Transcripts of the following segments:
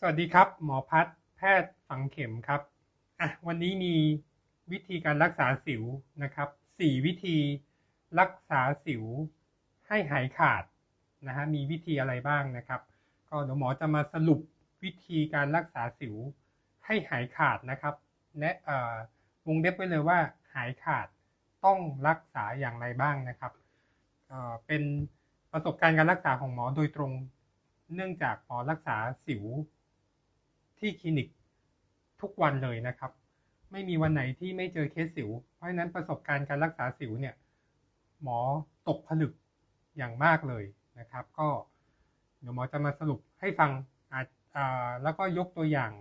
สวัสดีครับ หมอพัฒน์แพทย์ฝังเข็มครับอะวันนี้มีวิธีการรักษาสิวนะครับสี่วิธีรักษาสิวให้หายขาดนะฮะมีวิธีอะไรบ้างนะครับ ก็เดี๋ยวหมอจะมาสรุปวิธีการรักษาสิวให้หายขาดนะครับและเอ่อวงเล็บไว้เลยว่าหายขาดต้องรักษาอย่างไรบ้างนะครับเอ่อเป็นประสบการณ์การรักษาของหมอโดยตรง เนื่องจากหมอรักษาสิว ที่คลินิกทุกวันเลยนะครับ ไม่มีวันไหนที่ไม่เจอเคสสิว เพราะฉะนั้นประสบการณ์การรักษาสิวเนี่ยหมอตกผลึกอย่างมากเลยนะครับ ก็เดี๋ยวหมอจะมาสรุปให้ฟังอาจอ่าแล้วก็ยกตัวอย่าง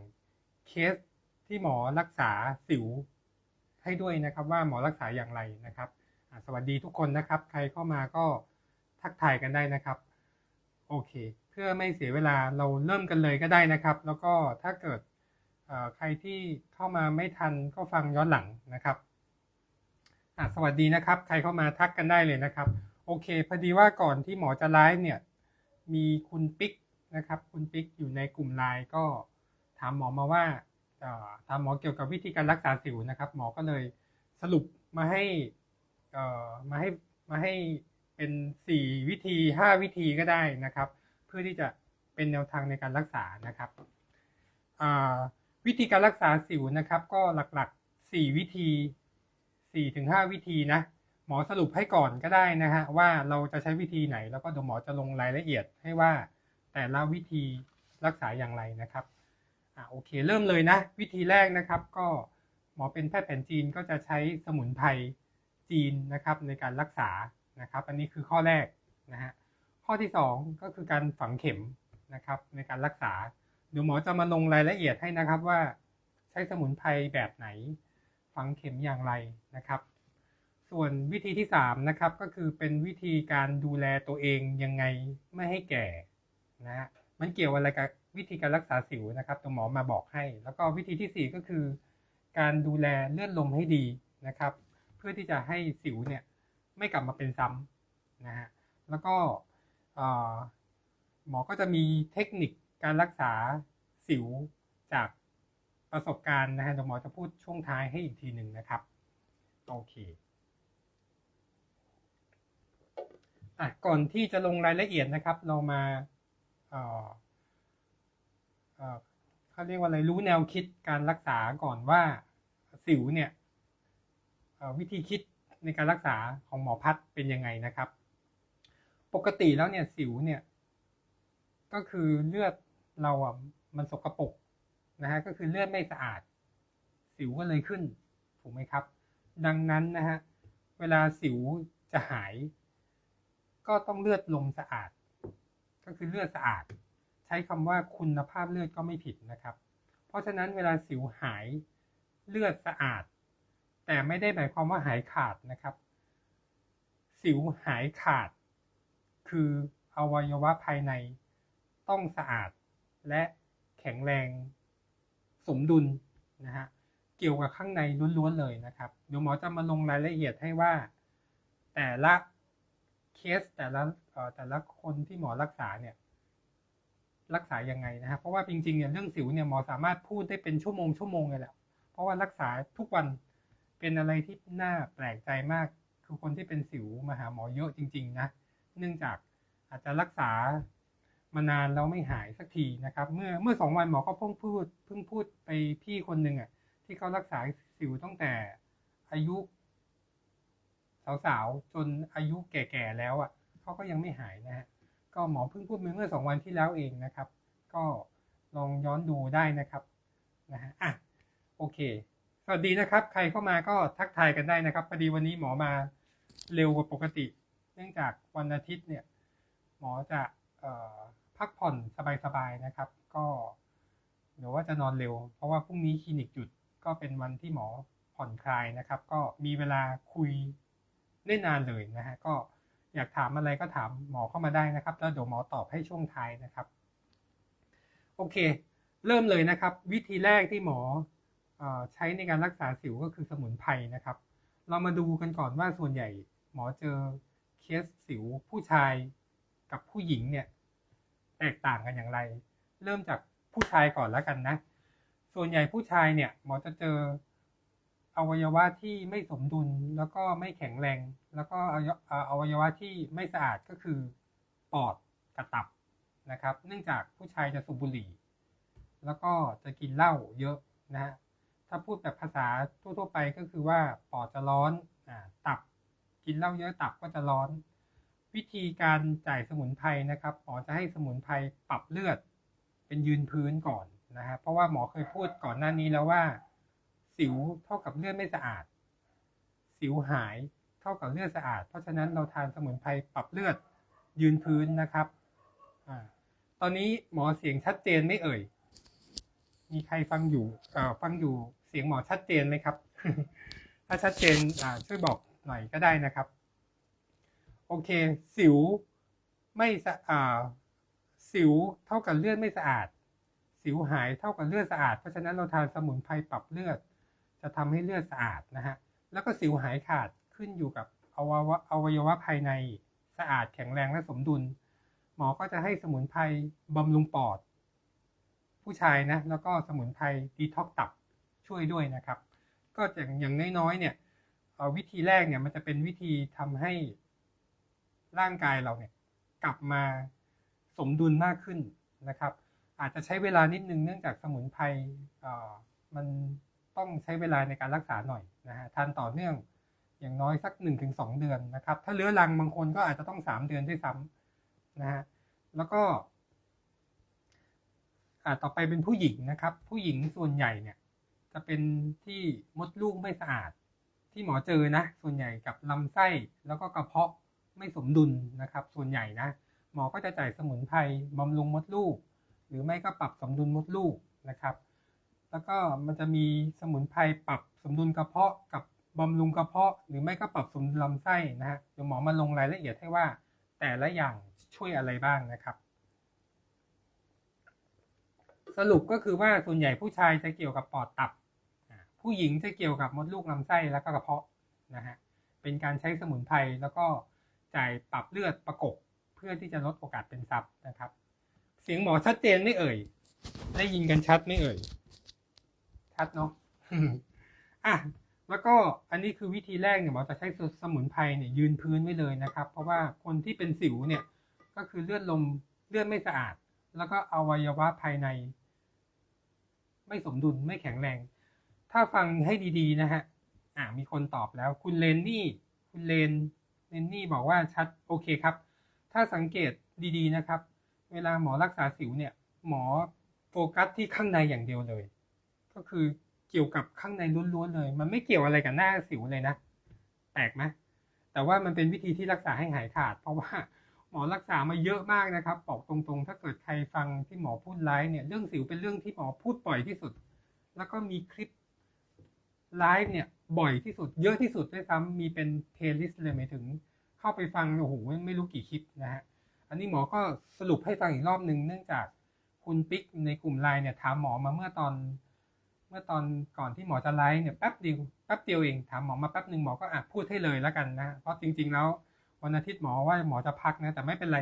เคสที่หมอรักษาสิวให้ด้วยนะครับ ว่าหมอรักษาอย่างไรนะครับสวัสดีทุกคนนะครับ ใครเข้ามาก็ทักทายกันได้นะครับ โอเค พื่อไม่เสียเวลาเราเริ่มกันเลยก็ได้นะครับ แล้วก็ถ้าเกิดใครที่เข้ามาไม่ทันก็ฟังย้อนหลังนะครับสวัสดีนะครับ ใครเข้ามาทักกันได้เลยนะครับ โอเคพอดีว่าก่อนที่หมอจะไลฟ์เนี่ยมีคุณปิ๊กนะครับ คุณปิ๊กอยู่ในกลุ่มไลน์ก็ถามหมอมาว่าถามหมอเกี่ยวกับวิธีการรักษาสิวนะครับ หมอก็เลยสรุปมาให้มาให้มาให้เป็นสี่วิธีห้าวิธีก็ได้นะครับ เพื่อที่จะเป็นแนวทางในการรักษานะครับวิธีการรักษาสิวนะครับ ก็หลักๆสี่วิธีสี่ถึงห้าวิธีนะหมอสรุปให้ก่อนก็ได้นะฮะว่าเราจะใช้วิธีไหน แล้วก็เดี๋ยวหมอจะลงรายละเอียดให้ว่าแต่ละวิธีรักษาอย่างไรนะครับอ่าโอเคเริ่มเลยนะ วิธีแรกนะครับ ก็หมอเป็นแพทย์แผนจีนก็จะใช้สมุนไพรจีนนะครับในการรักษานะครับ อันนี้คือข้อแรกนะฮะ ข้อที่สองก็คือการฝังเข็มนะครับในการรักษาเดี๋ยวหมอจะมาลงรายละเอียดให้นะครับว่าใช้สมุนไพรแบบไหน ฝังเข็มอย่างไรนะครับ ส่วนวิธีที่ 3 นะครับ ก็คือเป็นวิธีการดูแลตัวเองยังไงไม่ให้แก่นะฮะมันเกี่ยวอะไรกับวิธีการรักษาสิวนะครับตัวหมอมาบอกให้ แล้วก็วิธีทีสี่4 ก็คือ การดูแลเลือดลมให้ดีนะครับ เพื่อที่จะให้สิวเนี่ยไม่กลับมาเป็นซ้ำนะฮะแล้วก็ หมอก็จะมีเทคนิคการรักษาสิวจากประสบการณ์นะฮะเดี๋ยวหมอจะพูดช่วงท้ายให้อีกทีหนึ่งนะครับ โอเคอะก่อนที่จะลงรายละเอียดนะครับ เรามาเอ่อเอ่อเขาเรียกว่าอะไรรู้แนวคิดการรักษาก่อนว่าสิวเนี่ยวิธีคิดในการรักษาของหมอพัดเป็นยังไงนะครับ ปกติแล้วเนี่ยสิวเนี่ย ก็คือเลือดเราอะมันสกปรกนะฮะก็คือเลือดไม่สะอาด สิวก็เลยขึ้น ถูกไหมครับ ดังนั้นนะฮะเวลาสิวจะหาย ก็ต้องเลือดลมสะอาด ก็คือเลือดสะอาด ใช้คำว่าคุณภาพเลือดก็ไม่ผิดนะครับ เพราะฉะนั้นเวลาสิวหายเลือดสะอาด แต่ไม่ได้หมายความว่าหายขาดนะครับ สิวหายขาด คืออวัยวะภายในต้องสะอาดและแข็งแรงสมดุลนะฮะเกี่ยวกับข้างในล้วนๆเลยนะครับ เดี๋ยวหมอจะมาลงรายละเอียดให้ว่า แต่ละเคสแต่ละแต่ละคนที่หมอรักษาเนี่ยรักษายังไงนะฮะเพราะว่าจริงๆเนี่ยเรื่องสิวเนี่ยหมอสามารถพูดได้เป็นชั่วโมงชั่วโมงเลยแหละเพราะว่ารักษาทุกวันเป็นอะไรที่น่าแปลกใจมาก คือคนที่เป็นสิวมาหาหมอเยอะจริง ๆ นะ เนื่องจากอาจจะรักษามานานแล้วไม่หายสักทีนะครับ เมื่อเมื่อสองวันหมอก็เพิ่งพูดเพิ่งพูดไปพี่คนหนึ่งอะที่เขารักษาสิวตั้งแต่อายุ สาวๆจนอายุแก่ๆแล้วอะเขาก็ยังไม่หายนะฮะก็หมอเพิ่งพูดเมื่อสองวันที่แล้วเองนะครับ ก็ลองย้อนดูได้นะครับนะฮะอะโอเค สวัสดีนะครับ ใครเข้ามาก็ทักทายกันได้นะครับพอดีวันนี้หมอมาเร็วกว่าปกติ เนื่องจากวันอาทิตย์เนี่ยหมอจะออพักผ่อนสบายๆนะครับ ก็เดี๋ยวว่าจะนอนเร็ว เพราะว่าพรุ่งนี้คลินิกหยุดก็เป็นวันที่หมอผ่อนคลายนะครับ ก็มีเวลาคุยได้นานเลยนะฮะก็อยากถามอะไรก็ถามหมอเข้ามาได้นะครับ แล้วเดี๋ยวหมอตอบให้ช่วงท้ายนะครับ โอเค เริ่มเลยนะครับ วิธีแรกที่หมอออใช้ในการรักษาสิวก็คือสมุนไพรนะครับ เรามาดูกันก่อนว่าส่วนใหญ่หมอเจอ เคสสิวผู้ชายกับผู้หญิงเนี่ย แตกต่างกันอย่างไร เริ่มจากผู้ชายก่อนแล้วกันนะ ส่วนใหญ่ผู้ชายเนี่ยหมอจะเจออวัยวะที่ไม่สมดุลแล้วก็ไม่แข็งแรง แล้วก็อวัยวะที่ไม่สะอาดก็คือปอดกระตับนะครับ เนื่องจากผู้ชายจะสูบบุหรี่ แล้วก็จะกินเหล้าเยอะนะฮะถ้าพูดแบบภาษาทั่วๆไปก็คือว่าปอดจะร้อนอตับ กินเหล้าเยอะตับก็จะร้อน วิธีการจ่ายสมุนไพรนะครับหมอจะให้สมุนไพรปรับเลือด เป็นยืนพื้นก่อนนะฮะเพราะว่าหมอเคยพูดก่อนหน้านี้แล้วว่า สิวเท่ากับเลือดไม่สะอาด สิวหายเท่ากับเลือดสะอาด เพราะฉะนั้นเราทานสมุนไพรปรับเลือดยืนพื้นนะครับอตอนนี้หมอเสียงชัดเจนไม่เอ่ย มีใครฟังอยู่ฟังอยู่เสียงหมอชัดเจนไหมครับ ถ้าชัดเจนช่วยบอก หน่อยก็ได้นะครับ โอเค สิวไม่สะอาสิวเท่ากับเลือดไม่สะอาด สิวหายเท่ากับเลือดสะอาด เพราะฉะนั้นเราทานสมุนไพรปรับเลือด จะทำให้เลือดสะอาดนะฮะ แล้วก็สิวหายขาดขึ้นอยู่กับอวัยวะอวัยวะภายในสะอาดแข็งแรงและสมดุล หมอก็จะให้สมุนไพรบำรุงปอด ผู้ชายนะ แล้วก็สมุนไพรดีท็อกตับช่วยด้วยนะครับ ก็อย่างอย่างน้อยๆเนี่ย วิธีแรกเนี่ยมันจะเป็นวิธีทำให้ร่างกายเราเนี่ยกลับมาสมดุลมากขึ้นนะครับ อาจจะใช้เวลานิดนึงเนื่องจากสมุนไพรอ่อมันต้องใช้เวลาในการรักษาหน่อยนะฮะทานต่อเนื่องอย่างน้อยสัก1นถึงสเดือนนะครับ ถ้าเรื้อรังบางคนก็อาจจะต้อง 3 เดือนด้วยซ้ำนะฮะแล้วก็อ่าต่อไปเป็นผู้หญิงนะครับ ผู้หญิงส่วนใหญ่เนี่ย จะเป็นที่มดลูกไม่สะอาด ที่หมอเจอนะ ส่วนใหญ่กับลำไส้แล้วก็กระเพาะไม่สมดุลนะครับ ส่วนใหญ่นะ หมอก็จะจ่ายสมุนไพรบำรุงมดลูก หรือไม่ก็ปรับสมดุลมดลูกนะครับ แล้วก็มันจะมีสมุนไพรปรับสมดุลกระเพาะกับบำรุงกระเพาะ หรือไม่ก็ปรับสมดุลลำไส้นะฮะเดี๋ยวหมอมาลงรายละเอียดให้ว่า แต่ละอย่างช่วยอะไรบ้างนะครับ สรุปก็คือว่าส่วนใหญ่ผู้ชายจะเกี่ยวกับปอดตับ ผู้หญิงจะเกี่ยวกับมดลูกลำไส้แล้วก็กระเพาะนะฮะเป็นการใช้สมุนไพรแล้วก็จ่ายปรับเลือดประกบเพื่อที่จะลดโอกาสเป็นซับนะครับ เสียงหมอชัดเจนไม่เอ่ย ได้ยินกันชัดไม่เอ่ย ชัดเนาะอะแล้วก็อันนี้คือวิธีแรกเนี่ยหมอจะใช้สมุนไพรเนี่ยยืนพื้นไว้เลยนะครับ เพราะว่าคนที่เป็นสิวเนี่ยก็คือเลือดลมเลือดไม่สะอาด แล้วก็อวัยวะภายใน ไม่สมดุลไม่แข็งแรง ถ้าฟังให้ดีๆ นะฮะ อ่า มีคนตอบแล้ว คุณเลนนี่ คุณเลน เลนนี่บอกว่าชัด โอเคครับ ถ้าสังเกตดีๆ นะครับ เวลาหมอรักษาสิวเนี่ย หมอโฟกัสที่ข้างในอย่างเดียวเลย ก็คือเกี่ยวกับข้างในล้วนๆเลย มันไม่เกี่ยวอะไรกับหน้าสิวเลยนะ แปลกไหมแต่ว่ามันเป็นวิธีที่รักษาให้หายขาด เพราะว่าหมอรักษามาเยอะมากนะครับ บอกตรงๆ ถ้าเกิดใครฟังที่หมอพูดไลฟ์เนี่ย เรื่องสิวเป็นเรื่องที่หมอพูดบ่อยที่สุด แล้วก็มีคลิป ไลฟ์เนี่ยบ่อยที่สุดเยอะที่สุดด้วยซ้ำมีเป็นเพลย์ลิสต์เลยหมายถึง เข้าไปฟังโอ้โหไม่รู้กี่คลิปนะฮะอันนี้หมอก็สรุปให้ฟังอีกรอบหนึ่งเนื่องจากคุณปิ๊กในกลุ่มไลน์เนี่ยถามหมอมาเมื่อตอน เมื่อตอนก่อนที่หมอจะไลฟ์เนี่ยแป๊บเดียวแป๊บเดียวเองถามหมอมาแป๊บหนึ่งหมอก็อะพูดให้เลยแล้วกันนะเพราะจริง ๆ แล้ววันอาทิตย์หมอว่าหมอจะพักนะแต่ไม่เป็นไร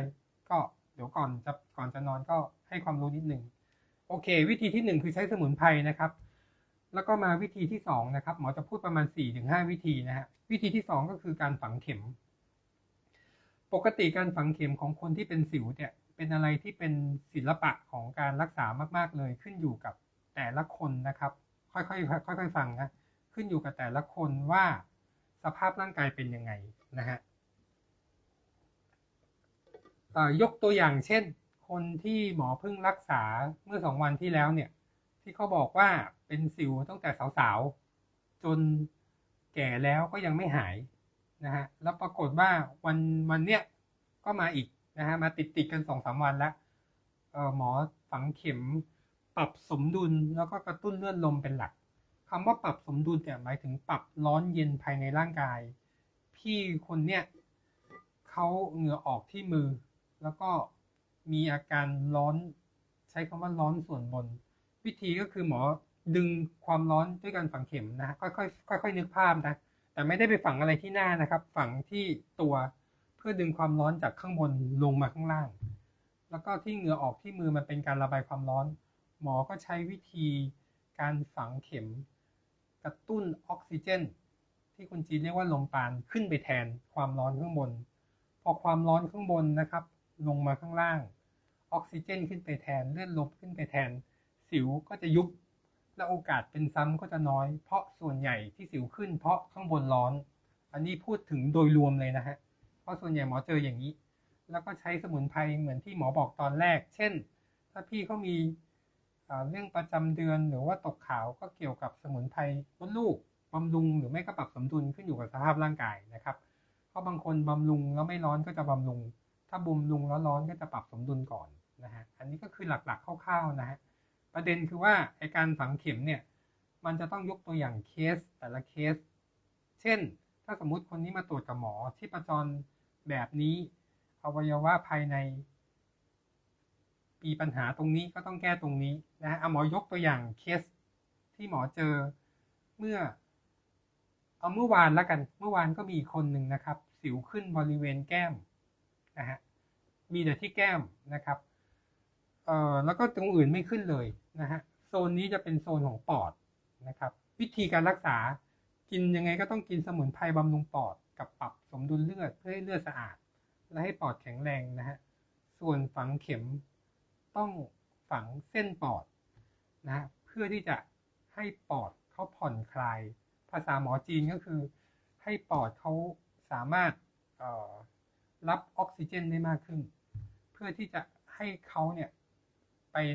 ก็เดี๋ยวก่อนจะก่อนจะนอนก็ให้ความรู้นิดหนึ่งโอเค วิธีที่หนึ่งคือใช้สมุนไพรนะครับ แล้วก็มาวิธีที่สองนะครับ หมอจะพูดประมาณ4ี่ถึงห้าวิธีนะฮะวิธีที่สองก็คือการฝังเข็ม ปกติการฝังเข็มของคนที่เป็นสิวเนี่ยเป็นอะไรที่เป็นศิลปะของการรักษามากๆเลยขึ้นอยู่กับแต่ละคนนะครับ ค่อยๆค่อยๆฟังนะขึ้นอยู่กับแต่ละคนว่าสภาพร่างกายเป็นยังไงนะฮะต่อยกตัวอย่างเช่น คนที่หมอเพิ่งรักษาเมื่อสองวันที่แล้วเนี่ย ที่เขาบอกว่าเป็นสิวตั้งแต่สาวๆ จนแก่แล้วก็ยังไม่หายนะฮะแล้วปรากฏว่าวันวันเนี้ยก็มาอีกนะฮะมาติดติดกันสองสามวันแล้วเออหมอฝังเข็มปรับสมดุลแล้วก็กระตุ้นเลือดลมเป็นหลักคำว่าปรับสมดุลเนี่ยหมายถึงปรับร้อนเย็นภายในร่างกาย พี่คนเนี้ยเขาเหงื่อออกที่มือ แล้วก็มีอาการร้อน ใช้คำว่าร้อนส่วนบน วิธีก็คือหมอดึงความร้อนด้วยการฝังเข็มนะค่อยๆค่อยๆนึกภาพนะแต่ไม่ได้ไปฝังอะไรที่หน้านะครับ ฝังที่ตัวเพื่อดึงความร้อนจากข้างบนลงมาข้างล่าง แล้วก็ที่เหงื่อออกที่มือมันเป็นการระบายความร้อน หมอก็ใช้วิธีการฝังเข็ม กระตุ้นออกซิเจน ที่คนจีนเรียกว่าลมปานขึ้นไปแทนความร้อนข้างบน พอความร้อนข้างบนนะครับ ลงมาข้างล่าง ออกซิเจนขึ้นไปแทนเลือดลมขึ้นไปแทน สิวก็จะยุบ และโอกาสเป็นซ้ำก็จะน้อย เพราะส่วนใหญ่ที่สิวขึ้น เพราะข้างบนร้อน อันนี้พูดถึงโดยรวมเลยนะฮะเพราะส่วนใหญ่หมอเจออย่างนี้ แล้วก็ใช้สมุนไพรเหมือนที่หมอบอกตอนแรก เช่น ถ้าพี่เขามีเรื่องประจำเดือนหรือว่าตกขาวก็เกี่ยวกับสมุนไพรลดลูกบำรุงหรือไม่ก็ปรับสมดุลขึ้นอยู่กับสภาพร่างกายนะครับเพราะบางคนบำรุงแล้วไม่ร้อนก็จะบำรุง ถ้าบำรุงแล้วร้อนก็จะปรับสมดุลก่อนนะฮะอันนี้ก็คือหลักๆคร่าวๆนะฮะ ประเด็นคือว่าไอการฝังเข็มเนี่ยมันจะต้องยกตัวอย่างเคสแต่ละเคส เช่น ถ้าสมมุติคนนี้มาตรวจกับหมอที่ประจรแบบนี้อวัยวะภายใน มีปัญหาตรงนี้ก็ต้องแก้ตรงนี้นะฮะเอาหมอยกตัวอย่างเคสที่หมอเจอเมื่อ เอาเมื่อวานแล้วกันเมื่อวานก็มีคนหนึ่งนะครับ สิวขึ้นบริเวณแก้มนะฮะมีแต่ที่แก้มนะครับ เอ่อแล้วก็ตรงอื่นไม่ขึ้นเลยนะฮะโซนนี้จะเป็นโซนของปอดนะครับ วิธีการรักษากินยังไงก็ต้องกินสมุนไพรบำรุงปอดกับปรับสมดุลเลือดเพื่อให้เลือดสะอาด และให้ปอดแข็งแรงนะฮะส่วนฝังเข็มต้องฝังเส้นปอดนะเพื่อที่จะให้ปอดเขาผ่อนคลาย ภาษาหมอจีนก็คือ ให้ปอดเขาสามารถรับออกซิเจนได้มากขึ้น เพื่อที่จะให้เขาเนี่ย ไป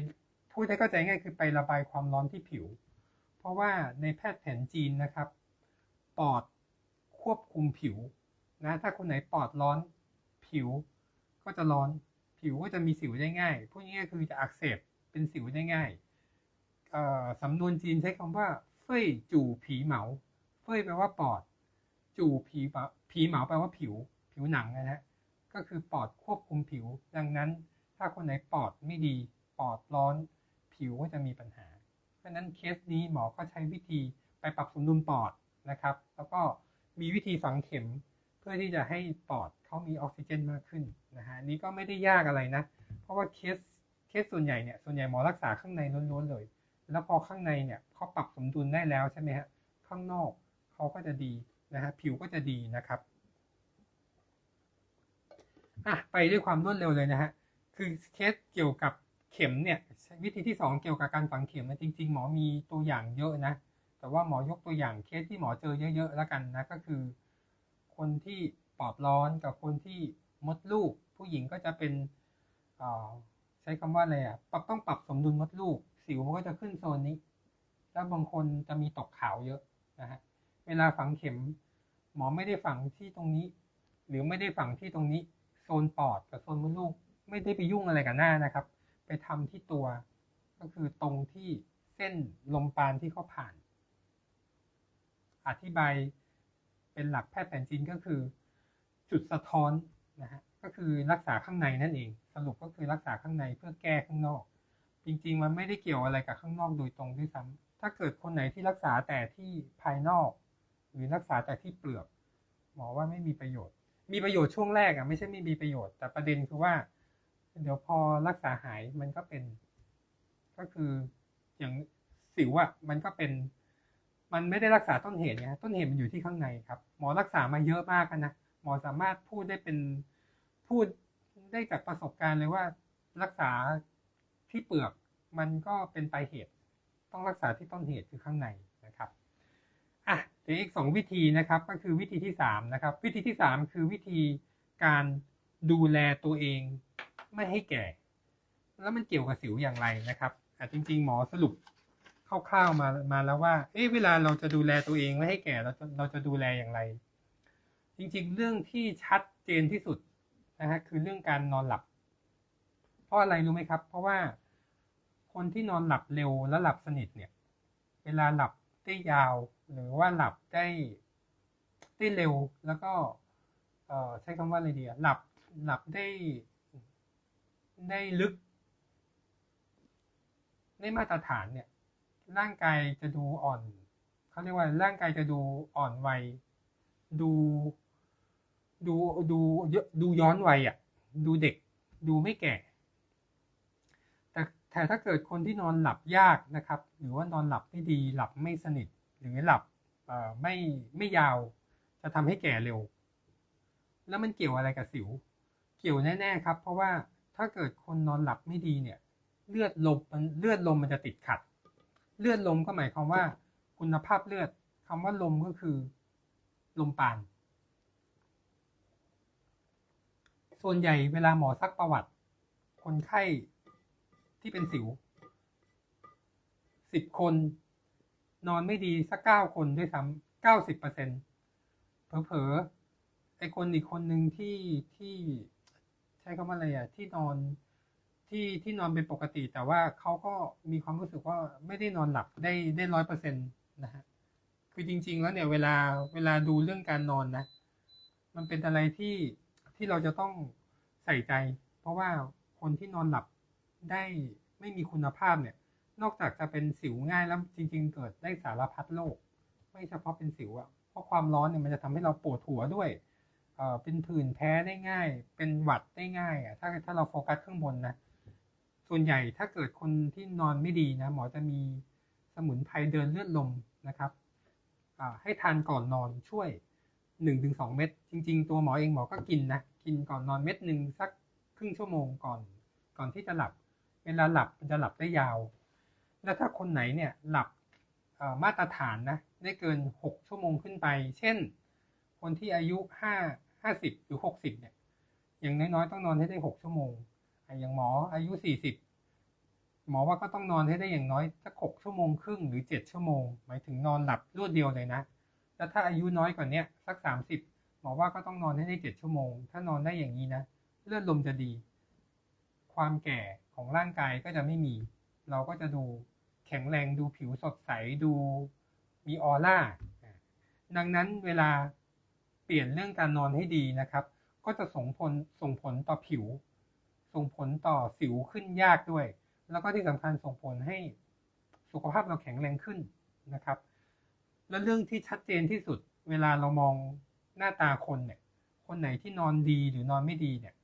พูดให้เข้าใจง่ายคือไประบายความร้อนที่ผิว เพราะว่าในแพทย์แผนจีนนะครับ ปอดควบคุมผิวนะถ้าคนไหนปอดร้อนผิวก็จะร้อนผิวก็จะมีสิวได้ง่ายพูดง่ายๆคือจะอักเสบเป็นสิวได้ง่ายสำนวนจีนใช้คำว่า เฟยจู่ผีเหมา เฟยแปลว่าปอด จู่ผีผีเหมาแปลว่าผิว ผิวหนังนะฮะก็คือปอดควบคุมผิว ดังนั้น ถ้าคนไหนปอดไม่ดี อดร้อนผิวก็จะมีปัญหา เพราะนั้นเคสนี้หมอก็ใช้วิธีไปปรับสมดุลปอดนะครับ แล้วก็มีวิธีฝังเข็มเพื่อที่จะให้ปอดเขามีออกซิเจนมากขึ้นนะฮะนนี้ก็ไม่ได้ยากอะไรนะ เพราะว่าเคสเคสส่วนใหญ่เนี่ยส่วนใหญ่หมอรักษาข้างในล้วนๆเลย แล้วพอข้างในเนี่ยเขาปรับสมดุลได้แล้วใช่ไหมฮะข้างนอกเขาก็จะดีนะฮะผิวก็จะดีนะครับอะไปด้วยความรวดเร็วเลยนะฮะคือเคสเกี่ยวกับ เข็มเนี่ยวิธีที่สองเกี่ยวกับการฝังเข็มนะจริง ๆ หมอมีตัวอย่างเยอะนะ แต่ว่าหมอยกตัวอย่างเคสที่หมอเจอเยอะๆแล้วกันนะก็คือ คนที่ปอดร้อนกับคนที่มดลูก ผู้หญิงก็จะเป็นอ่อใช้คำว่าอะไรอะปรับต้องปรับสมดุลมดลูก สิวมันก็จะขึ้นโซนนี้ แล้วบางคนจะมีตกขาวเยอะนะฮะเวลาฝังเข็ม หมอไม่ได้ฝังที่ตรงนี้ หรือไม่ได้ฝังที่ตรงนี้ โซนปอดกับโซนมดลูก ไม่ได้ไปยุ่งอะไรกับหน้านะครับ ไปทำที่ตัว ก็คือตรงที่เส้นลมปานที่เขาผ่าน อธิบายเป็นหลักแพทย์แผนจีนก็คือ จุดสะท้อนนะฮะก็คือรักษาข้างในนั่นเอง สรุปก็คือรักษาข้างในเพื่อแก้ข้างนอก จริงๆ มันไม่ได้เกี่ยวอะไรกับข้างนอกโดยตรงด้วยซ้ำถ้าเกิดคนไหนที่รักษาแต่ที่ภายนอก หรือรักษาแต่ที่เปลือกหมอว่าไม่มีประโยชน์ มีประโยชน์ช่วงแรกอะไม่ใช่ไม่มีประโยชน์ แต่ประเด็นคือว่า เดี๋ยวพอรักษาหายมันก็เป็น ก็คืออย่างสิวอะมันก็เป็น มันไม่ได้รักษาต้นเหตุไงต้นเหตุมันอยู่ที่ข้างในครับ หมอรักษามาเยอะมากนนะหมอสามารถพูดได้เป็นพูดได้จากประสบการณ์เลยว่ารักษาที่เปลือกมันก็เป็นปลายเหตุ ต้องรักษาที่ต้นเหตุคือข้างในนะครับอะเดี๋ยวอีกสองวิธีนะครับก็คือวิธีที่สามนะครับ วิธีที่สามคือวิธีการดูแลตัวเอง ไม่ให้แก่ แล้วมันเกี่ยวกับสิวอย่างไรนะครับอะจริง ๆ หมอสรุปคร่าวๆมามาแล้วว่า เอ๊ะเวลาเราจะดูแลตัวเองไม่ให้แก่เราจะเราจะดูแลอย่างไร จริงๆ เรื่องที่ชัดเจนที่สุดนะฮะคือเรื่องการนอนหลับ เพราะอะไรรู้ไหมครับ เพราะว่าคนที่นอนหลับเร็วและหลับสนิทเนี่ย เวลาหลับได้ยาว หรือว่าหลับได้ได้เร็วแล้วก็ใช้คำว่าอะไรดีอะหลับหลับได้ ได้ลึกได้มาตรฐานเนี่ย ร่างกายจะดูอ่อน เขาเรียกว่าร่างกายจะดูอ่อนวัย ดู ดูดูดูย้อนวัยอะ ดูเด็ก ดูไม่แก่ แต่แต่ถ้าเกิดคนที่นอนหลับยากนะครับ หรือว่านอนหลับไม่ดี หลับไม่สนิท หรือหลับไม่ไม่ยาว จะทำให้แก่เร็ว แล้วมันเกี่ยวอะไรกับสิว เกี่ยวแน่ ๆ ครับ เพราะว่า ถ้าเกิดคนนอนหลับไม่ดีเนี่ย เลือดลมมันเลือดลมมันจะติดขัด เลือดลมก็หมายความว่า คุณภาพเลือดคำว่าลมก็คือ ลมปาน ส่วนใหญ่เวลาหมอซักประวัติ คนไข้ที่เป็นสิวสิบคน นอนไม่ดีสักเก้าคนด้วยซ้ำเก้าสิบเปอร์เซ็นเผลอๆไอคนอีกคนหนึ่งที่ที่ ใช้คำว่าอะไรอะที่นอนที่ที่นอนเป็นปกติ แต่ว่าเขาก็มีความรู้สึกว่าไม่ได้นอนหลับได้ได้ร้อยเปอร์เซ็นต์นะฮะคือจริง ๆ แล้วเนี่ยเวลาเวลาดูเรื่องการนอนนะ มันเป็นอะไรที่ที่เราจะต้องใส่ใจ เพราะว่าคนที่นอนหลับได้ไม่มีคุณภาพเนี่ย นอกจากจะเป็นสิวง่ายแล้วจริง ๆ เกิดได้สารพัดโรคไม่เฉพาะเป็นสิวอะเพราะความร้อนเนี่ยมันจะทำให้เราปวดหัวด้วย เออเป็นผื่นแพ้ได้ง่าย เป็นหวัดได้ง่ายอะถ้าถ้าเราโฟกัสข้างบนนะส่วนใหญ่ถ้าเกิดคนที่นอนไม่ดีนะหมอจะมีสมุนไพรเดินเลือดลมนะครับอ่าให้ทานก่อนนอนช่วยหนึ่งถึงสองเม็ดจริง ๆ ตัวหมอเองหมอก็กินนะกินก่อนนอนเม็ดหนึ่งสักครึ่งชั่วโมงก่อน ก่อนที่จะหลับ เวลาหลับจะหลับได้ยาว แล้วถ้าคนไหนเนี่ยหลับมาตรฐานนะได้เกินหกชั่วโมงขึ้นไป เช่น คนที่อายุห้า ห้าสิบหรือหกสิบเนี่ยอย่างน้อยๆต้องนอนให้ได้หกชั่วโมงอย่างหมออายุสี่สิบหมอว่าก็ต้องนอนให้ได้อย่างน้อยสักหกชั่วโมงครึ่งหรือเจ็ดชั่วโมง หมายถึงนอนหลับรวดเดียวเลยนะแล้วถ้าอายุน้อยกว่าเนี้ยสักสามสิบหมอว่าก็ต้องนอนให้ได้เจ็ดชั่วโมง ถ้านอนได้อย่างนี้นะเลือดลมจะดี ความแก่ของร่างกายก็จะไม่มี เราก็จะดูแข็งแรงดูผิวสดใสดูมีออร่าดังนั้นเวลา ปลี่ยนเรื่องการนอนให้ดีนะครับ ก็จะส่งผลส่งผลต่อผิว ส่งผลต่อสิวขึ้นยากด้วย แล้วก็ที่สำคัญส่งผลให้สุขภาพเราแข็งแรงขึ้นนะครับ แล้วเรื่องที่ชัดเจนที่สุดเวลาเรามองหน้าตาคนเนี่ย คนไหนที่นอนดีหรือนอนไม่ดีเนี่ย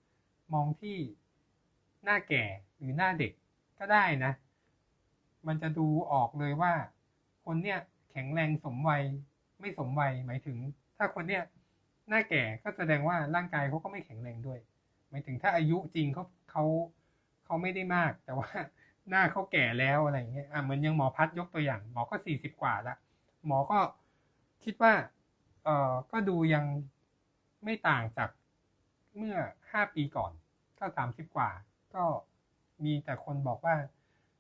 มองที่หน้าแก่หรือหน้าเด็กก็ได้นะ มันจะดูออกเลยว่า คนเนี่ยแข็งแรงสมวัยไม่สมวัยหมายถึง ถ้าคนเนี่ย หน้าแก่ก็แสดงว่าร่างกายเขาก็ไม่แข็งแรงด้วยหมายถึงถ้าอายุจริงเขาเขาเขาไม่ได้มาก แต่ว่าหน้าเขาแก่แล้วอะไรอย่างเงี้ยอะเหมือนอยังหมอพัดยกตัวอย่าง หมอก็สี่สิบกว่าละหมอก็คิดว่าเออก็ดูยังไม่ต่างจากเมื่อห้าปีก่อนก็สามสิบกว่า ก็มีแต่คนบอกว่า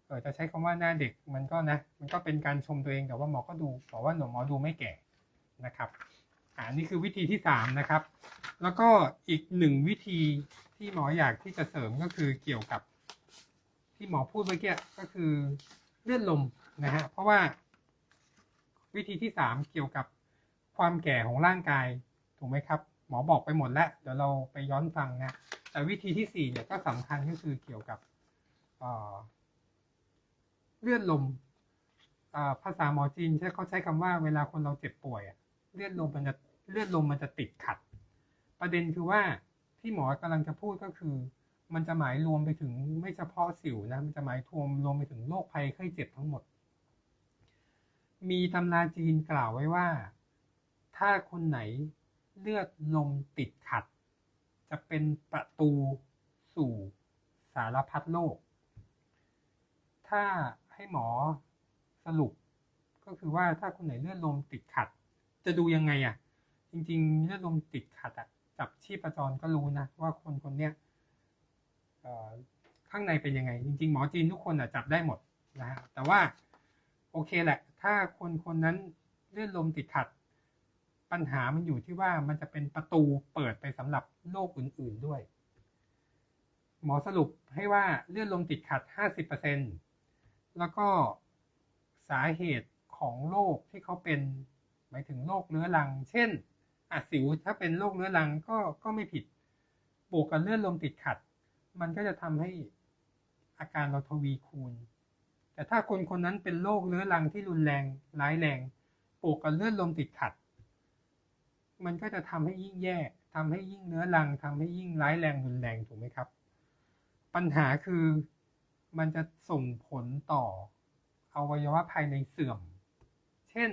เออจะใช้คำว่าหน้าเด็กมันก็นะ มันก็เป็นการชมตัวเองแต่ว่าหมอก็ดูบอกว่าหนูหมอดูไม่แก่นะครับ อ่านี่คือวิธีที่สามนะครับ แล้วก็อีกหนึ่งวิธีที่หมออยากที่จะเสริมก็คือเกี่ยวกับ ที่หมอพูดเมื่อกี้ก็คือเลื่อดลมนะฮะเพราะว่าวิธีที่สามเกี่ยวกับความแก่ของร่างกายถูกไหมครับ หมอบอกไปหมดแล้ว เดี๋ยวเราไปย้อนฟังนะแต่วิธีที่สี่เนี่ยก็สำคัญก็คือเกี่ยวกับเเลื่อดลมภาษาหมอจีนใช้เขาใช้คำว่าเวลาคนเราเจ็บป่วยเลื่อดลมมันจะ เลือดลมมันจะติดขัด ประเด็นคือว่าที่หมอกำลังจะพูดก็คือ มันจะหมายรวมไปถึงไม่เฉพาะสิวนะ มันจะหมายรวมรวมไปถึงโรคภัยไข้เจ็บทั้งหมด มีตำราจีนกล่าวไว้ว่า ถ้าคนไหนเลือดลมติดขัด จะเป็นประตูสู่สารพัดโรค ถ้าให้หมอสรุปก็คือว่าถ้าคนไหนเลือดลมติดขัด จะดูยังไงอะ่ะ ริงๆเลือดลมติดขัดอะจับชีพจรก็รู้นะว่าคนคนเนี้ยข้างในเป็นยังไง จริง ๆ หมอจีนทุกคนอะจับได้หมดนะฮะแต่ว่าโอเคแหละ ถ้าคนคนนั้นเลือดลมติดขัด ปัญหามันอยู่ที่ว่ามันจะเป็นประตูเปิดไปสำหรับโรคอื่น ๆด้วย หมอสรุปให้ว่าเลือดลมติดขัด 50%แล้วก็สาเหตุของโรคที่เขาเป็นหมายถึงโรคเรื้อรัง เช่น อะสิวถ้าเป็นโรคเรื้อรังก็ก็ไม่ผิดบวกกับเลือดลมติดขัด มันก็จะทำให้อาการเราทวีคูณ แต่ถ้าคนคนนั้นเป็นโรคเรื้อรังที่รุนแรงร้ายแรงบวกกับเลือดลมติดขัด มันก็จะทำให้ยิ่งแย่ทำให้ยิ่งเนื้อรังทำให้ยิ่งร้ายแรงรุนแรงถูกไหมครับ ปัญหาคือมันจะส่งผลต่ออวัยวะภายในเสื่อม เช่น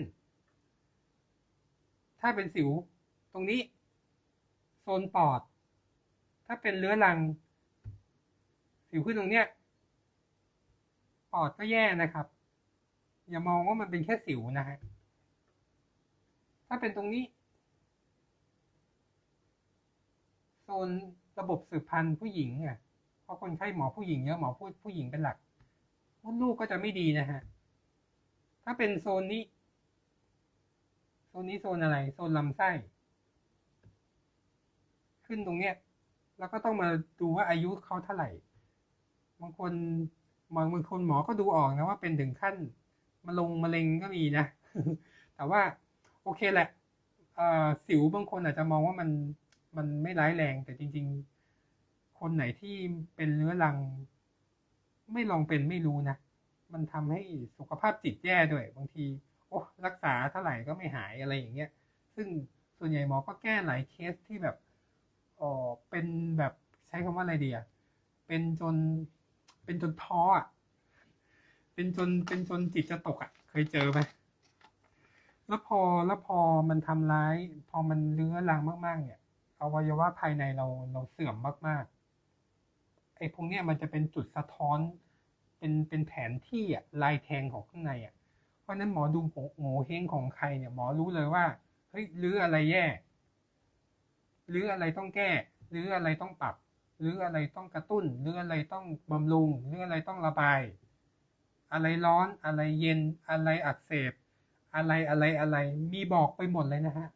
ถ้าเป็นสิว ตรงนี้ โซนปอด ถ้าเป็นเรื้อรัง สิวขึ้นตรงเนี้ย ปอดก็แย่นะครับ อย่ามองว่ามันเป็นแค่สิวนะฮะ ถ้าเป็นตรงนี้ โซนระบบสืบพันธุ์ผู้หญิงอะเพราะคนไข้หมอผู้หญิงเยอะหมอพูดผู้หญิงเป็นหลักมดลูกก็จะไม่ดีนะฮะ ถ้าเป็นโซนนี้ โซนนี้โซนอะไร โซนลำไส้ ขึ้นตรงเนี้ย แล้วก็ต้องมาดูว่าอายุเขาเท่าไหร่ บางคนบางบางคนหมอก็ดูออกนะว่าเป็นถึงขั้นมะลงมะเร็งก็มีนะ แต่ว่าโอเคแหละสิวบางคนอาจจะมองว่ามันมันไม่ร้ายแรง แต่จริง ๆ คนไหนที่เป็นเรื้อรัง ไม่ลองเป็นไม่รู้นะ มันทำให้สุขภาพจิตแย่ด้วย บางที โอ้รักษาเท่าไหร่ก็ไม่หายอะไรอย่างเงี้ย ซึ่งส่วนใหญ่หมอก็แก้หลายเคสที่แบบ อ๋อเป็นแบบใช้คำว่าอะไรดีอะเป็นจน เป็นจนท้ออะเป็นจนเป็นจนจิตจะตกอะเคยเจอไหมแล้วพอแล้วพอมันทำร้าย พอมันเรื้อรังมาก ๆ เนี่ยอวัยวะภายในเราเราเสื่อมมากๆไอ้พวกเนี้ยมันจะเป็นจุดสะท้อน เป็นเป็นแผนที่อะลายแทงของข้างในอะเพราะนั้นหมอดูโงโงเฮงของใครเนี่ย หมอรู้เลยว่าเฮ้ยรื้ออะไรแย่ หรืออะไรต้องแก้ หรืออะไรต้องปรับ หรืออะไรต้องกระตุ้น หรืออะไรต้องบำรุง หรืออะไรต้องระบาย อะไรร้อนอะไรเย็นอะไรอักเสบ อะไรอะไรอะไรมีบอกไปหมดเลยนะฮะ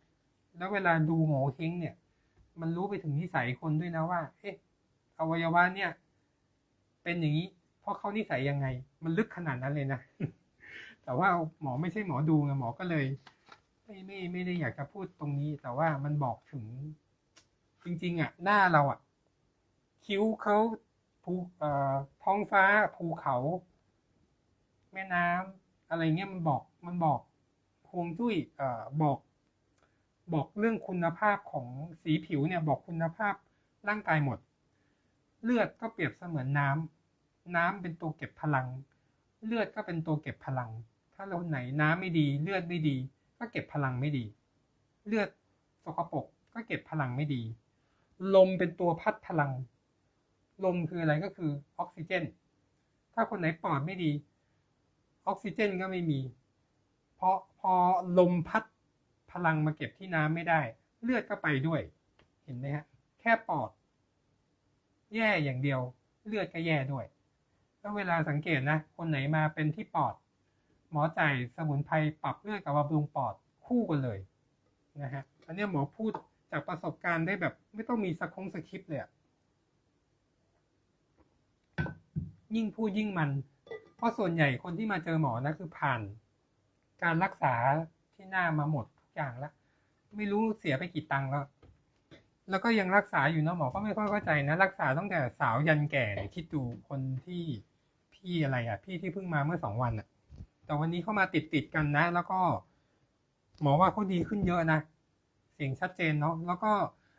แล้วเวลาดูโง่เฮงเนี่ย มันรู้ไปถึงนิสัยคนด้วยนะว่า เอ๊ะอวัยวะเนี่ย เป็นอย่างนี้ เพราะเขานิสัยยังไง มันลึกขนาดนั้นเลยนะแต่ว่าหมอไม่ใช่หมอดูไงหมอก็เลย ไม่ไม่ไม่ได้อยากจะพูดตรงนี้ แต่ว่ามันบอกถึง จริง ๆ อะ หน้าเราอะ คิ้วเขาภูเอ่อท้องฟ้าภูเขา แม่น้ำอะไรเงี้ยมันบอกมันบอกฮวงจุ้ยเอ่อบอก บอกเรื่องคุณภาพของสีผิวเนี่ย บอกคุณภาพร่างกายหมด เลือดก็เปรียบเสมือนน้ำน้ำเป็นตัวเก็บพลัง เลือดก็เป็นตัวเก็บพลัง ถ้าเราไหนน้ำไม่ดี เลือดไม่ดี ก็เก็บพลังไม่ดี เลือดสกปรกก็เก็บพลังไม่ดี ลมเป็นตัวพัดพลัง ลมคืออะไรก็คือออกซิเจน ถ้าคนไหนปอดไม่ดี ออกซิเจนก็ไม่มี เพราะพอลมพัดพลังมาเก็บที่น้ำไม่ได้ เลือดก็ไปด้วย เห็นไหมฮะ แค่ปอด แย่อย่างเดียว เลือดก็แย่ด้วย แล้วเวลาสังเกตนะ คนไหนมาเป็นที่ปอด หมอจ่ายสมุนไพรปรับเลือดกับบำรุงปอดคู่กันเลยนะฮะ อันนี้หมอพูด จากประสบการณ์ได้แบบ ไม่ต้องมีสคงสคริปต์เลยอะยิ่งพูดยิ่งมัน เพราะส่วนใหญ่คนที่มาเจอหมอนะคือผ่าน การรักษาที่หน้ามาหมดทุกอย่างแล้ว ไม่รู้เสียไปกี่ตังค์แล้ว แล้วก็ยังรักษาอยู่นะหมอก็ไม่ค่อยเข้าใจนะ รักษาตั้งแต่สาวยันแก่เนี่ยคิดดูคนที่พี่อะไรอะ พี่ที่เพิ่งมาเมื่อสองวันอะ แต่วันนี้เข้ามาติดติดกันนะ แล้วก็ หมอว่าเขาดีขึ้นเยอะนะ สียงชัดเจนเนาะแล้วก็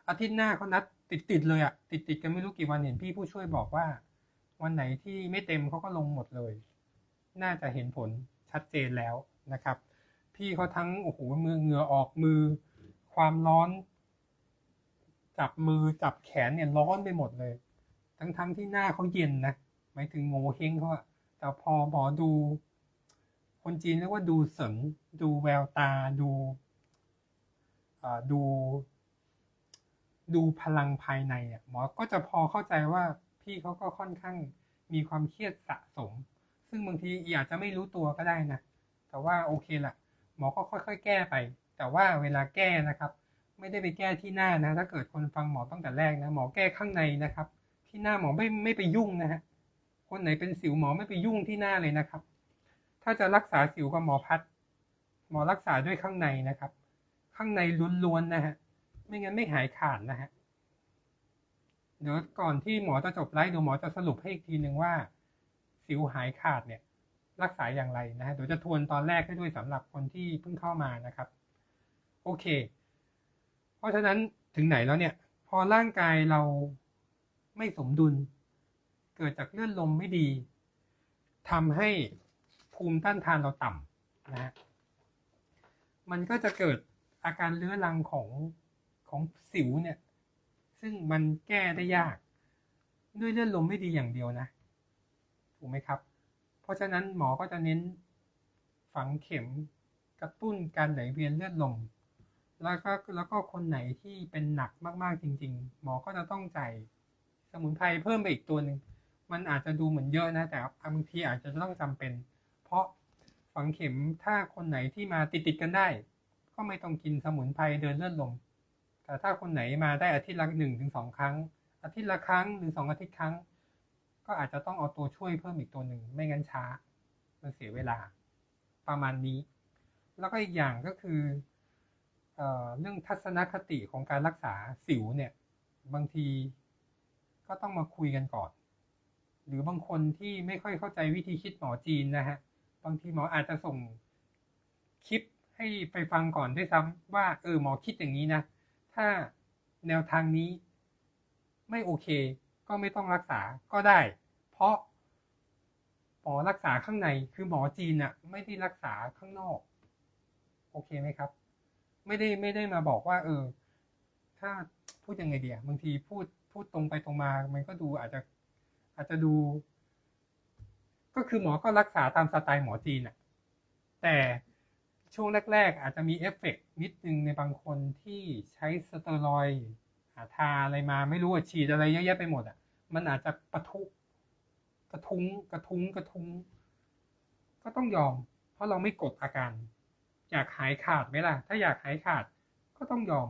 อาทิตย์หน้าเขานัดติดติดๆเลยอะติดติดๆกันไม่รู้กี่วันเห็นพี่ผู้ช่วยบอกว่า วันไหนที่ไม่เต็มเขาก็ลงหมดเลย น่าจะเห็นผลชัดเจนแล้วนะครับ พี่เขาทั้งโอ้โหมือเหงื่อออกมือ ความร้อน จับมือจับแขนเนี่ยร้อนไปหมดเลย ทั้งทั้งๆที่หน้าเขาเย็นนะหมายถึงโง่เฮงเขาอะแต่พอหมอดู คนจีนเรียกว่าดูเสริงดูแววตาดู ดู ดูพลังภายในอะหมอก็จะพอเข้าใจว่าพี่เขาก็ค่อนข้างมีความเครียดสะสม ซึ่งบางทีอาจจะไม่รู้ตัวก็ได้นะ แต่ว่าโอเคแหละหมอก็ค่อย ๆ แก้ไป แต่ว่าเวลาแก้นะครับ ไม่ได้ไปแก้ที่หน้านะ ถ้าเกิดคนฟังหมอตั้งแต่แรกนะ หมอแก้ข้างในนะครับ ที่หน้าหมอไม่ไม่ไปยุ่งนะฮะ คนไหนเป็นสิวหมอไม่ไปยุ่งที่หน้าเลยนะครับ ถ้าจะรักษาสิวกับหมอพัด หมอรักษาด้วยข้างในนะครับ ข้างในล้วนๆนะฮะ ไม่งั้นไม่หายขาดนะฮะ เดี๋ยวก่อนที่หมอจะจบไลฟ์เดี๋ยวหมอจะสรุปให้อีกทีหนึ่งว่า สิวหายขาดเนี่ย รักษาอย่างไรนะฮะ เดี๋ยวจะทวนตอนแรกให้ด้วยสำหรับคนที่เพิ่งเข้ามานะครับ โอเค เพราะฉะนั้นถึงไหนแล้วเนี่ย พอร่างกายเราไม่สมดุล เกิดจากเลือดลมไม่ดีทำให้ภูมิต้านทานเราต่ำนะฮะมันก็จะเกิด อาการเรื้อรังของของสิวเนี่ย ซึ่งมันแก้ได้ยาก ด้วยเลือดลมไม่ดีอย่างเดียวนะ ถูกไหมครับ เพราะฉะนั้นหมอก็จะเน้นฝังเข็มกระตุ้นการไหลเวียนเลือดลม แล้วก็แล้วก็คนไหนที่เป็นหนักมากๆจริง ๆ หมอก็จะต้องจ่ายสมุนไพรเพิ่มไปอีกตัวหนึ่งมันอาจจะดูเหมือนเยอะนะ แต่บางทีอาจจะต้องจำเป็น เพราะฝังเข็มถ้าคนไหนที่มาติดติดๆกันได้ ก็ไม่ต้องกินสมุนไพรเดินเลื่อดลม แต่ถ้าคนไหนมาได้อาทิตย์ละหนึ่งถึงสองครั้ง อาทิตย์ละครั้งหรือสองอาทิตย์ครั้ง ก็อาจจะต้องเอาตัวช่วยเพิ่มอีกตัวหนึ่ง ไม่งั้นช้า มันเสียเวลา ประมาณนี้ แล้วก็อีกอย่างก็คือเออเรื่องทัศนคติของการรักษาสิวเนี่ย บางทีก็ต้องมาคุยกันก่อน หรือบางคนที่ไม่ค่อยเข้าใจวิธีคิดหมอจีนนะฮะ บางทีหมออาจจะส่งคลิป ให้ไปฟังก่อนด้วยซ้ำว่าเออหมอคิดอย่างนี้นะ ถ้าแนวทางนี้ไม่โอเค ก็ไม่ต้องรักษาก็ได้ เพราะหมอรักษาข้างในคือหมอจีนอะไม่ได้รักษาข้างนอก โอเคไหมครับ ไม่ได้ไม่ได้มาบอกว่า เออ ถ้าพูดยังไงเดียบางทีพูดพูดตรงไปตรงมา มันก็ดูอาจจะอาจจะดู ก็คือหมอก็รักษาตามสไตล์หมอจีนอะแต่ ช่วงแรก ๆ อาจจะมีเอฟเฟกต์นิดนึงในบางคนที่ใช้สเตียรอย์อาทาอะไรมาไม่รู้ฉีดอะไรเยอะแยะไปหมดอะมันอาจจะปะทุกระทุ้งกระทุ้งกระทุ้ง ก็ต้องยอม เพราะเราไม่กดอาการ อยากหายขาดไหมล่ะ ถ้าอยากหายขาดก็ต้องยอม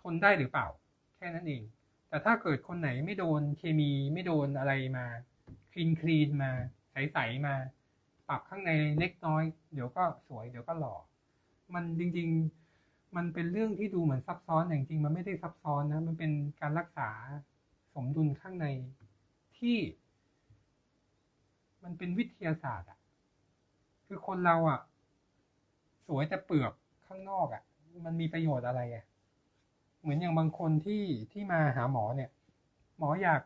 ทนได้หรือเปล่า แค่นั้นเอง แต่ถ้าเกิดคนไหนไม่โดนเคมีไม่โดนอะไรมา คลีนคลีนมาใสๆมา ปรับข้างในเล็กน้อย เดี๋ยวก็สวยเดี๋ยวก็หล่อ มันจริง ๆ มันเป็นเรื่องที่ดูเหมือนซับซ้อนแต่จริงมันไม่ได้ซับซ้อนนะ มันเป็นการรักษาสมดุลข้างในที่ มันเป็นวิทยาศาสตร์อะคือคนเราอะสวยแต่เปลือกข้างนอกอะมันมีประโยชน์อะไรอะเหมือนอย่างบางคนที่ที่มาหาหมอเนี่ย หมออยาก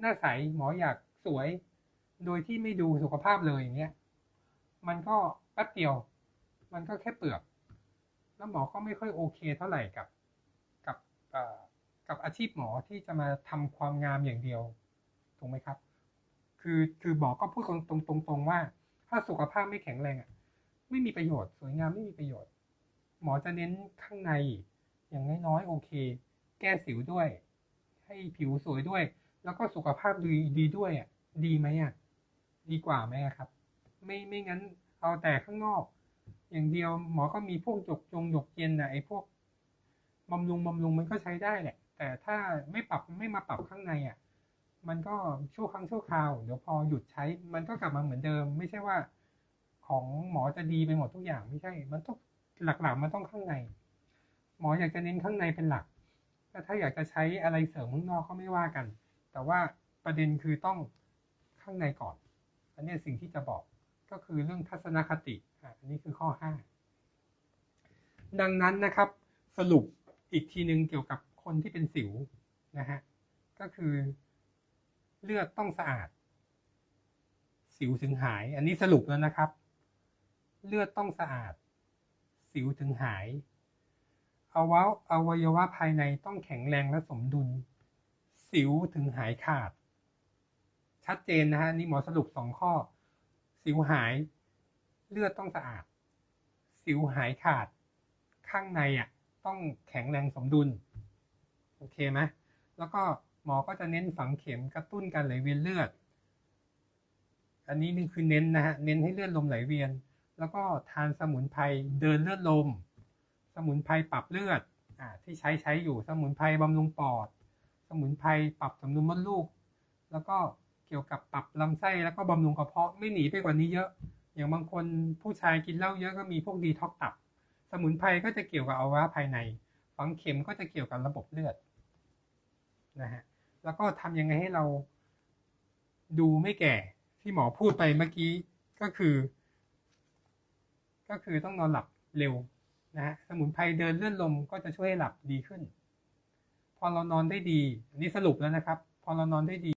หน้าใสหมออยากสวย โดยที่ไม่ดูสุขภาพเลยอย่างเงี้ย มันก็แป๊บเดียว มันก็แค่เปลือก แล้วหมอก็ไม่ค่อยโอเคเท่าไหร่กับกับอ่อกับอาชีพหมอที่จะมาทำความงามอย่างเดียวถูกไหมครับ คือคือหมอก็พูดตรงตรงตรงว่า ถ้าสุขภาพไม่แข็งแรงอะไม่มีประโยชน์ สวยงามไม่มีประโยชน์ หมอจะเน้นข้างในอย่างน้อยๆโอเค แก้สิวด้วย ให้ผิวสวยด้วย แล้วก็สุขภาพดีดีด้วยอะดีไหมอะดีกว่าไหมครับ ไม่ไม่งั้นเอาแต่ข้างนอก อย่างเดียวหมอก็มีพวกหยกจงหยกเย็นนะไอ้พวกบำรุงบำรุงมันก็ใช้ได้แหละ แต่ถ้าไม่ปรับไม่มาปรับข้างในอะ มันก็ชั่วครั้งชั่วคราวเดี๋ยวพอหยุดใช้ มันก็กลับมาเหมือนเดิม ไม่ใช่ว่า ของหมอจะดีไปหมดทุกอย่างไม่ใช่ มันต้องหลักๆมันต้องข้างใน หมออยากจะเน้นข้างในเป็นหลักแต่ถ้าอยากจะใช้อะไรเสริมข้างนอกก็ไม่ว่ากัน แต่ว่าประเด็นคือต้องข้างในก่อน อันนี้สิ่งที่จะบอก ก็คือเรื่องทัศนคติอันนี้คือข้อห้าดังนั้นนะครับ สรุปอีกทีหนึ่งเกี่ยวกับคนที่เป็นสิวนะฮะก็คือเลือดต้องสะอาด สิวถึงหาย อันนี้สรุปแล้วนะครับ เลือดต้องสะอาด สิวถึงหายอวัยวอวัยวะภายในต้องแข็งแรงและสมดุล สิวถึงหายขาด ชัดเจนนะฮะนี่หมอสรุปสองข้อ สิวหาย เลือดต้องสะอาด สิวหายขาด ข้างในอะต้องแข็งแรงสมดุล โอเคไหมแล้วก็หมอก็จะเน้นฝังเข็มกระตุ้นการไหลเวียนเลือด อันนี้นี่คือเน้นนะฮะ เน้นให้เลือดลมไหลเวียน แล้วก็ทานสมุนไพรเดินเลือดลม สมุนไพรปรับเลือดอ่าที่ใช้ใช้อยู่ สมุนไพรบำรุงปอด สมุนไพรปรับสมดุลมดลูก แล้วก็ กี่ยวกับปรับลำไส้แล้วก็บำรุงกระเพาะไม่หนีไปกว่านี้เยอะ อย่างบางคนผู้ชายกินเหล้าเยอะก็มีพวกดีท็อกตับ สมุนไพรก็จะเกี่ยวกับอวัยวะภายใน ฝังเข็มก็จะเกี่ยวกับระบบเลือดนะฮะแล้วก็ทำยังไงให้เราดูไม่แก่ที่หมอพูดไปเมื่อกี้ก็คือ ก็คือต้องนอนหลับเร็วนะฮะสมุนไพรเดินเลื่อนลมก็จะช่วยให้หลับดีขึ้น พอเรานอนได้ดี อันนี้สรุปแล้วนะครับ พอเรานอนได้ดี